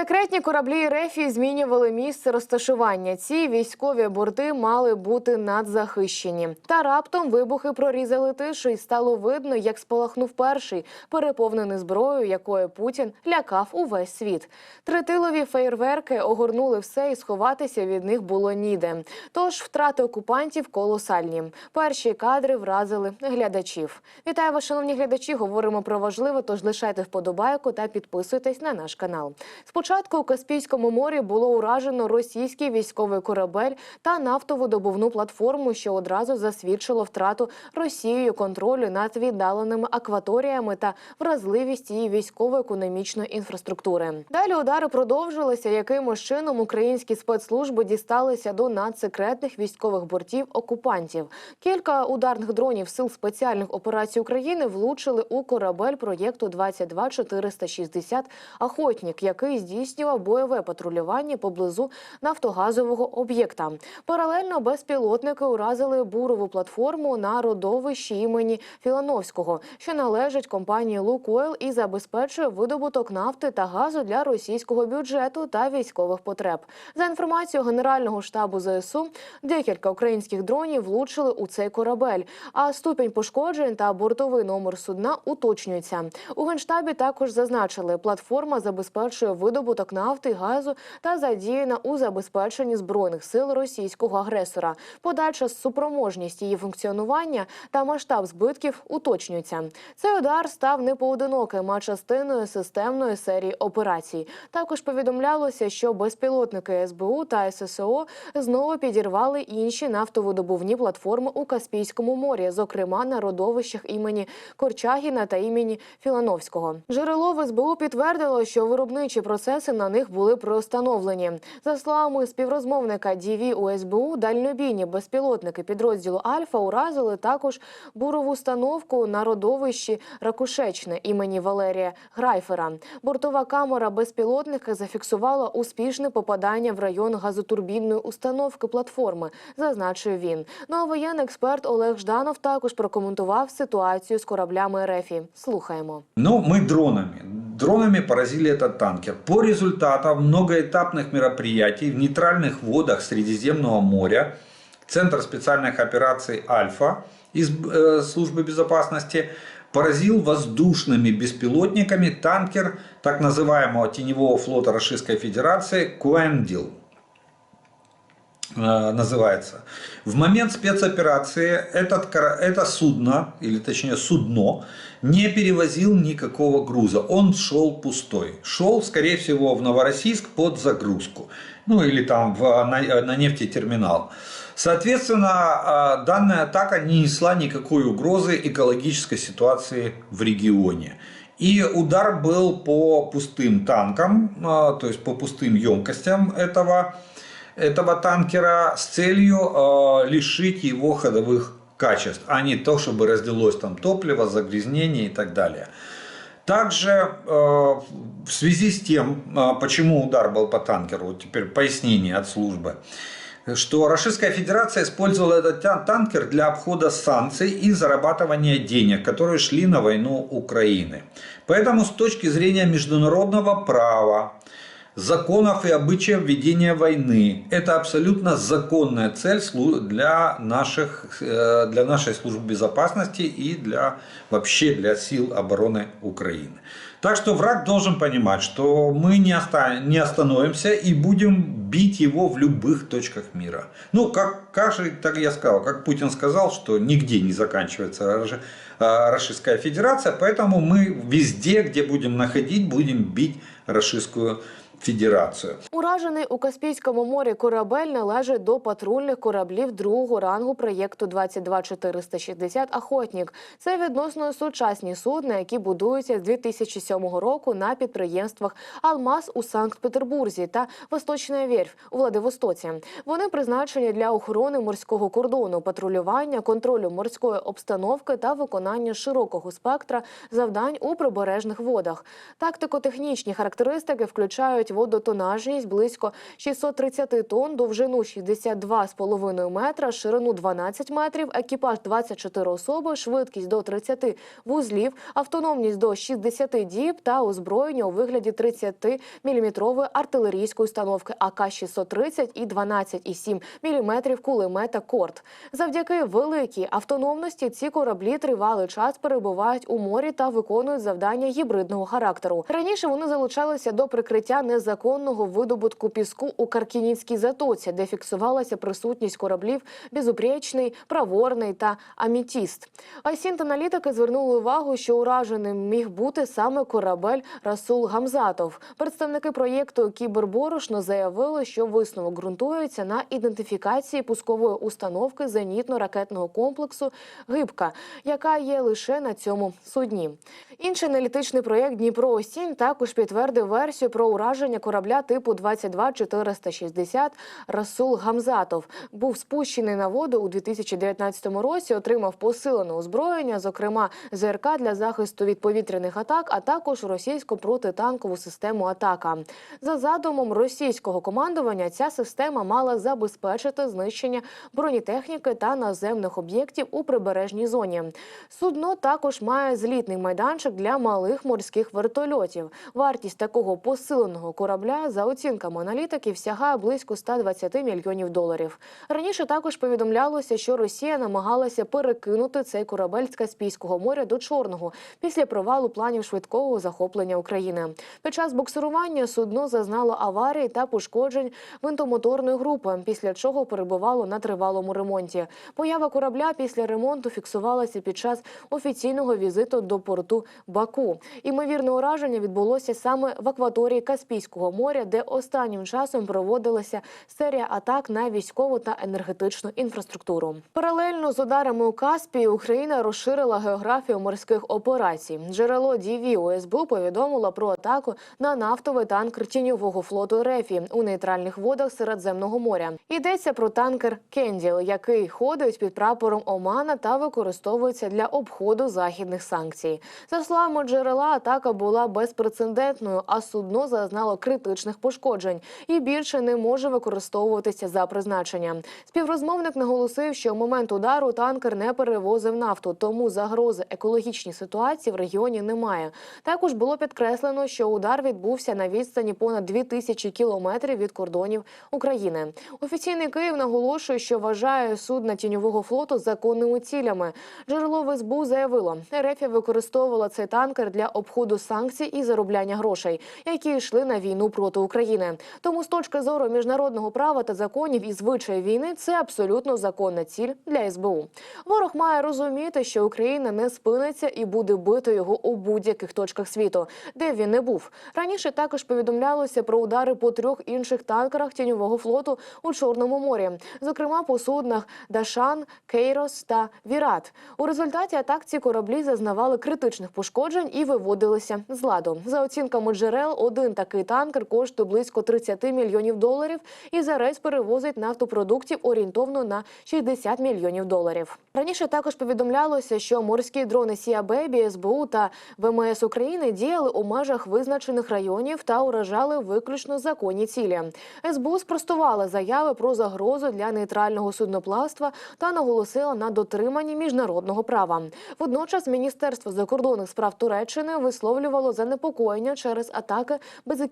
Секретні кораблі Рефі змінювали місце розташування. Ці військові борти мали бути надзахищені. Та раптом вибухи прорізали тишу, і стало видно, як спалахнув перший, переповнений зброєю, якою Путін лякав увесь світ. Тритилові фейерверки огорнули все, і сховатися від них було ніде. Тож втрати окупантів колосальні. Перші кадри вразили глядачів. Вітаю вас, шановні глядачі. Говоримо про важливе, тож лишайте вподобайку та підписуйтесь на наш канал. Спочатку у Каспійському морі було уражено російський військовий корабель та нафтову добувну платформу, що одразу засвідчило втрату Росією контролю над віддаленими акваторіями та вразливість її військово-економічної інфраструктури. Далі удари продовжилися, якимось чином українські спецслужби дісталися до надсекретних військових бортів окупантів. Кілька ударних дронів сил спеціальних операцій України влучили у корабель проєкту 22460 «Охотник», який здійснював бойове патрулювання поблизу нафтогазового об'єкта. Паралельно безпілотники уразили бурову платформу на родовищі імені Філановського, що належить компанії «Лукойл» і забезпечує видобуток нафти та газу для російського бюджету та військових потреб. За інформацією Генерального штабу ЗСУ, декілька українських дронів влучили у цей корабель. А ступінь пошкоджень та бортовий номер судна уточнюється. У генштабі також зазначили, платформа забезпечує видобуток нафти, газу та задіяна у забезпеченні збройних сил російського агресора. Подальша супроможність її функціонування та масштаб збитків уточнюються. Цей удар став не поодиноким, а частиною системної серії операцій. Також повідомлялося, що безпілотники СБУ та ССО знову підірвали інші нафтовидобувні платформи у Каспійському морі, зокрема на родовищах імені Корчагіна та імені Філановського. Джерело в СБУ підтвердило, що виробничі процеси на них були приостановлені. За словами співрозмовника ДІВІ у СБУ, дальнобійні безпілотники підрозділу Альфа уразили також бурову установку на родовищі Ракушечне імені Валерія Грайфера. Бортова камера безпілотника зафіксувала успішне попадання в район газотурбінної установки платформи, зазначив він. Ну а воєнний експерт Олег Жданов також прокоментував ситуацію з кораблями РЕФІ. Слухаємо. Но мы дронами. Дронами поразили этот танкер. По результатам многоэтапных мероприятий в нейтральных водах Средиземного моря Центр специальных операций «Альфа» из э, службы безопасности поразил воздушными беспилотниками танкер так называемого теневого флота Российской Федерации «Куэндил» называется. В момент спецоперации этот, это судно, или точнее судно, не перевозил никакого груза. Он шел пустой. Шел, скорее всего, в Новороссийск под загрузку. Ну или там в, на, на нефтетерминал. Соответственно, а, данная атака не несла никакой угрозы экологической ситуации в регионе. И удар был по пустым танкам, а, то есть по пустым емкостям этого, этого танкера с целью э, лишить его ходовых качеств, а не то, чтобы разделось там топливо, загрязнение и так далее. Также э, в связи с тем, э, почему удар был по танкеру, вот теперь пояснение от службы, что Российская Федерация использовала этот танкер для обхода санкций и зарабатывания денег, которые шли на войну Украины. Поэтому с точки зрения международного права, законов и обычаев ведения войны. Это абсолютно законная цель для, наших, э, для нашей службы безопасности и для, вообще для сил обороны Украины. Так что враг должен понимать, что мы не, оста- не остановимся и будем бить его в любых точках мира. Ну, как, как же так я сказал, как Путин сказал, что нигде не заканчивается э, Российская Федерация, поэтому мы везде, где будем находить, будем бить Российскую Федерацию. Уражений у Каспійському морі корабель належить до патрульних кораблів другого рангу проєкту 22460 «Охотник». Це відносно сучасні судна, які будуються з 2007 року на підприємствах «Алмаз» у Санкт-Петербурзі та «Восточна Верфь» у Владивостоці. Вони призначені для охорони морського кордону, патрулювання, контролю морської обстановки та виконання широкого спектра завдань у прибережних водах. Тактико-технічні характеристики включають становить водотонажність близько 630 тонн, довжину 62,5 метра, ширину 12 метрів, екіпаж 24 особи, швидкість до 30 вузлів, автономність до 60 діб та озброєння у вигляді 30 міліметрової артилерійської установки АК-630 і 12,7 мм кулемета «Корт». Завдяки великій автономності ці кораблі тривалий час перебувають у морі та виконують завдання гібридного характеру. Раніше вони залучалися до прикриття незаконного видобутку піску у Каркінінській затоці, де фіксувалася присутність кораблів Безупречний, Праворний та Амітіст. Айсінт-аналітики звернули увагу, що ураженим міг бути саме корабель Расул Гамзатов. Представники проєкту Кіберборошно заявили, що висновок ґрунтується на ідентифікації пускової установки зенітно-ракетного комплексу Гибка, яка є лише на цьому судні. Інший аналітичний проєкт Дніпро Осінь також підтвердив версію про ураження корабля типу 22460 Расул Гамзатов. Був спущений на воду у 2019 році, отримав посилене озброєння, зокрема ЗРК для захисту від повітряних атак, а також російську протитанкову систему атака. За задумом російського командування, ця система мала забезпечити знищення бронетехніки та наземних об'єктів у прибережній зоні. Судно також має злітний майданчик для малих морських вертольотів. Вартість такого посиленого корабля, за оцінками аналітиків, сягає близько 120 мільйонів доларів. Раніше також повідомлялося, що Росія намагалася перекинути цей корабель з Каспійського моря до Чорного після провалу планів швидкого захоплення України. Під час буксирування судно зазнало аварії та пошкоджень винтомоторної групи, після чого перебувало на тривалому ремонті. Поява корабля після ремонту фіксувалася під час офіційного візиту до порту Баку. Імовірне ураження відбулося саме в акваторії Каспійського моря, де останнім часом проводилася серія атак на військову та енергетичну інфраструктуру. Паралельно з ударами у Каспії Україна розширила географію морських операцій. Джерело ДІВІ у СБУ повідомило про атаку на нафтовий танкер тіньового флоту РЕФІ у нейтральних водах Середземного моря. Йдеться про танкер Кенділ, який ходить під прапором Омана та використовується для обходу західних санкцій. За словами джерела, атака була безпрецедентною, а судно зазнало критичних пошкоджень і більше не може використовуватися за призначенням. Співрозмовник наголосив, що в момент удару танкер не перевозив нафту, тому загрози екологічній ситуації в регіоні немає. Також було підкреслено, що удар відбувся на відстані понад 2000 кілометрів від кордонів України. Офіційний Київ наголошує, що вважає судна тіньового флоту законними цілями. Джерело СБУ заявило, РФ використовувала цей танкер для обходу санкцій і заробляння грошей, які йшли на війну проти України. Тому з точки зору міжнародного права та законів і звичаїв війни це абсолютно законна ціль для СБУ. Ворог має розуміти, що Україна не спиниться і буде бити його у будь-яких точках світу, де він не був. Раніше також повідомлялося про удари по трьох інших танкерах тіньового флоту у Чорному морі, зокрема по суднах Дашан, Кейрос та Вірат. У результаті атак ці кораблі зазнавали критичних пошкоджень і виводилися з ладу. За оцінками джерел, один такий танкер коштує близько 30 мільйонів доларів і за рейс перевозить нафтопродуктів орієнтовно на 60 мільйонів доларів. Раніше також повідомлялося, що морські дрони Сія Бебі, СБУ та ВМС України діяли у межах визначених районів та уражали виключно законні цілі. СБУ спростувала заяви про загрозу для нейтрального судноплавства та наголосила на дотриманні міжнародного права. Водночас Міністерство закордонних справ Туреччини висловлювало занепокоєння через атаки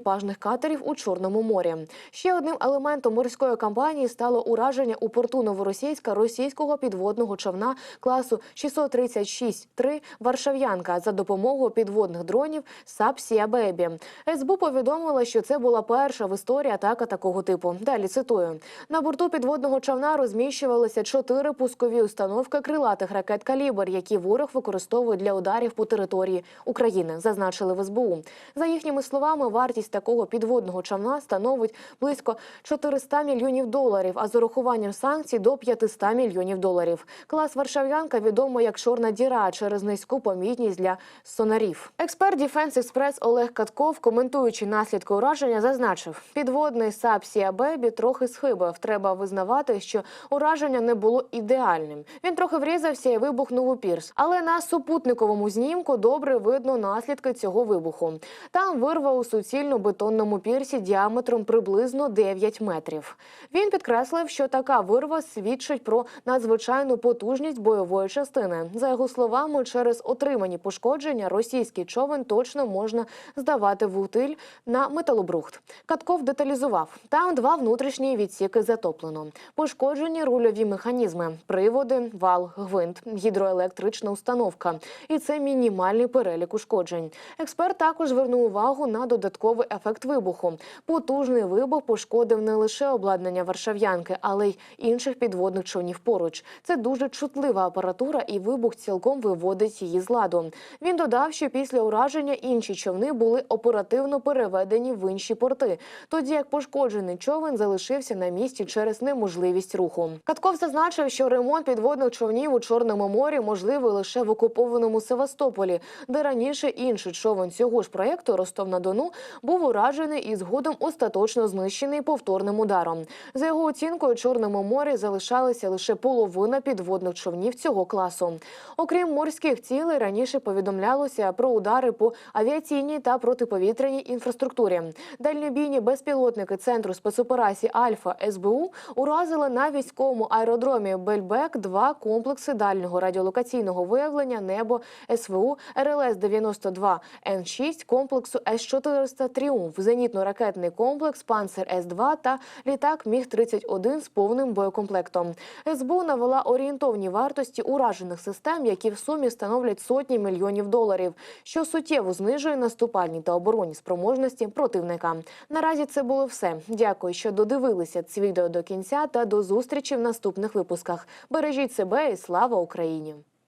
безекіпажних катерів у Чорному морі. Ще одним елементом морської кампанії стало ураження у порту Новоросійська російського підводного човна класу 636-3 Варшав'янка за допомогою підводних дронів САП «Сія Бебі». СБУ повідомила, що це була перша в історії атака такого типу. Далі цитую: на борту підводного човна розміщувалися чотири пускові установки крилатих ракет «Калібр», які ворог використовує для ударів по території України, зазначили в СБУ. За їхніми словами, вартість такого підводного човна становить близько 400 мільйонів доларів, а з урахуванням санкцій до 500 мільйонів доларів. Клас Варшав'янка відомо як чорна діра через низьку помітність для сонарів. Експерт Defense Express Олег Катков, коментуючи наслідки ураження, зазначив: підводний САП «Сія Бебі трохи схибив. Треба визнавати, що ураження не було ідеальним. Він трохи врізався і вибухнув у пірс. Але на супутниковому знімку добре видно наслідки цього вибуху. Там вирва у суцільну залізобетонному пірсі діаметром приблизно 9 метрів. Він підкреслив, що така вирва свідчить про надзвичайну потужність бойової частини. За його словами, через отримані пошкодження російський човен точно можна здавати в утиль на металобрухт. Катков деталізував: там два внутрішні відсіки затоплено. Пошкоджені рульові механізми, приводи, вал, гвинт, гідроелектрична установка. І це мінімальний перелік ушкоджень. Експерт також звернув увагу на додатковий ефект вибуху. Потужний вибух пошкодив не лише обладнання варшав'янки, але й інших підводних човнів поруч. Це дуже чутлива апаратура, і вибух цілком виводить її з ладу. Він додав, що після ураження інші човни були оперативно переведені в інші порти, тоді як пошкоджений човен залишився на місці через неможливість руху. Катков зазначив, що ремонт підводних човнів у Чорному морі можливий лише в окупованому Севастополі, де раніше інший човен цього ж проєкту Ростов-на-Дону був уражений і згодом остаточно знищений повторним ударом. За його оцінкою, Чорному морі залишалася лише половина підводних човнів цього класу. Окрім морських цілей, раніше повідомлялося про удари по авіаційній та протиповітряній інфраструктурі. Дальнобійні безпілотники центру спецоперацій Альфа СБУ уразили на військовому аеродромі Бельбек два комплекси дальнього радіолокаційного виявлення небо СВУ РЛС 92 Н 6 комплексу С 400 Тріумф, зенітно-ракетний комплекс Панцер С 2 та літак Міг 31 з повним боєкомплектом. СБУ навела орієнтовні вартості уражених систем, які в сумі становлять сотні мільйонів доларів, що суттєво знижує наступальні та оборонні спроможності противника. Наразі це було все. Дякую, що додивилися це відео до кінця та до зустрічі в наступних випусках. Бережіть себе і слава Україні!